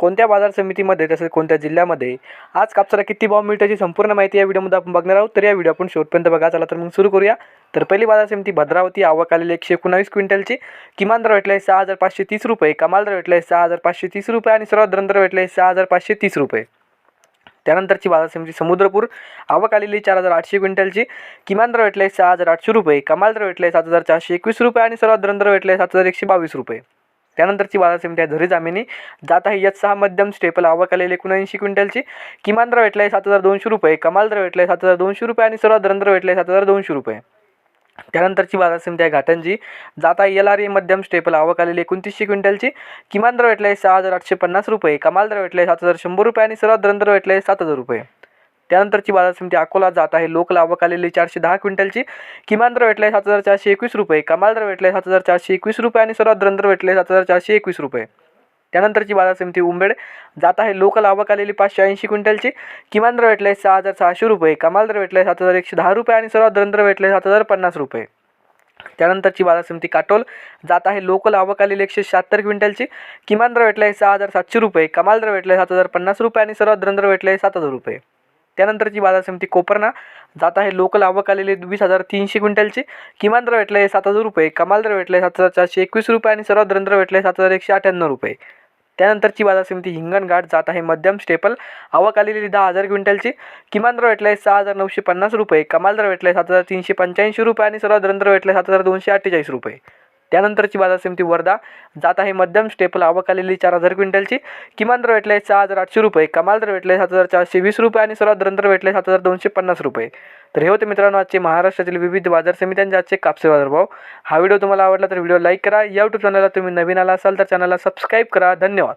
कोणत्या बाजार समितीमध्ये तसेच कोणत्या जिल्ह्यामध्ये आज कापसाला किती भाव मिळतो याची संपूर्ण माहिती या व्हिडिओमध्ये आपण बघणार आहोत. तर या व्हिडिओ आपण शेवटपर्यंत बघा. चला तर मग सुरू करूया. तर पहिली बाजार समिती भद्रावती. आवक आलेली एकशे एकोणावीस क्विंटलची. किमान दर भेटला आहे सहा हजार पाचशे तीस रुपये. कमाल दर भेटला आहे सहा हजार पाचशे तीस रुपये आणि सर्वात दर भेटला आहे सहा हजार पाचशे तीस रुपये. त्यानंतरची बाजार समिती समुद्रपूर. आवक आलेली चार हजार आठशे क्विंटलची. किमान दर भेटले सहा हजार आठशे रुपये. कमाल दर भेटले सात हजार चारशे एकवीस रुपये आणि सर्वात दर भेटले सात हजार एकशे बावीस रुपये. त्यानंतरची बाजार समिती आहे झरी जामिनी. जात आहे यच सहा मध्यम स्टेपल. आवक आलेली एकोणऐंशी क्विंटलची. किमान दर आहे सात हजार दोनशे रुपये. कमाल दर भेटले सात हजार दोनशे रुपये आणि सर्वात दर भेटले सात हजार दोनशे रुपये. त्यानंतरची बाजार समिती आहे घाटंजी. जाता एल आर ए मध्यम स्टेपल. आवक आलेली एकोणतीसशे क्विंटलची. किमान दर भेटले सहा हजार आठशे पन्नास रुपये. कमाल दर भेटले सात हजार शंभर रुपये आणि सर्वात दर भेटले सात हजार रुपये. त्यानंतरची बाजार समिती अकोला जात आहे. लोकल आवक आलेली चारशे दहा क्विंटलची. किमान दर भेटले सात हजार चारशे एकवीस रुपये. कमाल दर भेटले सात हजार चारशे एकवीस रुपये आणि सर्वात दर भेटले सात हजार चारशे एकवीस रुपये. त्यानंतरची बाजार समिती उंबेड जात आहे. लोकल आवक आलेली पाचशे ऐंशी क्विंटलची. किमान दर भेटले सहा हजार सहाशे रुपये. कमाल दर भेटले सात हजार एकशे दहा रुपये आणि सर्वात दर भेटले सात हजार पन्नास रुपये. त्यानंतरची बाजार समिती काटोल जात आहे. लोकल आवक आलेली एकशे शहात्तर क्विंटलची. किमान दर भेटले सहा हजार सातशे रुपये. कमाल दर भेटले सात हजार पन्नास रुपये आणि सर्वात दर भेटले सात हजार रुपये. त्यानंतरची बाजार समिती कोपरना. जात आहे लोकल आवक आलेली वीस हजार तीनशे क्विंटलची. किमान दर आहे सात हजार रुपये. कमाल दर भेटले सात हजार चारशे एकवीस रुपये आणि सर्वात दर भेटले सात हजार एकशे अठ्ठ्याण्णव रुपये. त्यानंतरची बाजार समिती हिंगणघाट जात आहे मध्यम स्टेपल. आवक आलेली दहा हजार क्विंटलची. किमान दर आहे सहा हजार नऊशे पन्नास रुपये. कमाल दर भेटले सात हजार तीनशे पंच्याऐंशी रुपये आणि सर्वात दर आहे सात हजार दोनशे अठ्ठेचाळीस रुपये. त्यानंतरची बाजार समिती वर्धा. जात आहे मध्यम स्टेपल आवक आलेली चार हजार क्विंटलची. किमान दर भेटले सहा हजार आठशे रुपये. कमाल दर भेटले सात हजार चारशे वीस रुपये आणि सर्वात दरंतर भेटले सात हजार दोनशे पन्नास रुपये. तर हे होते मित्रांनो आजचे महाराष्ट्रातील विविध बाजार समित्यांचे आजचे कापसे बाजारभाव. हा व्हिडिओ तुम्हाला आवडला तर व्हिडिओ लाईक करा. या यूट्यूब चॅनलला तुम्ही नवीन आला असाल तर चॅनलला सबस्क्राईब करा. धन्यवाद.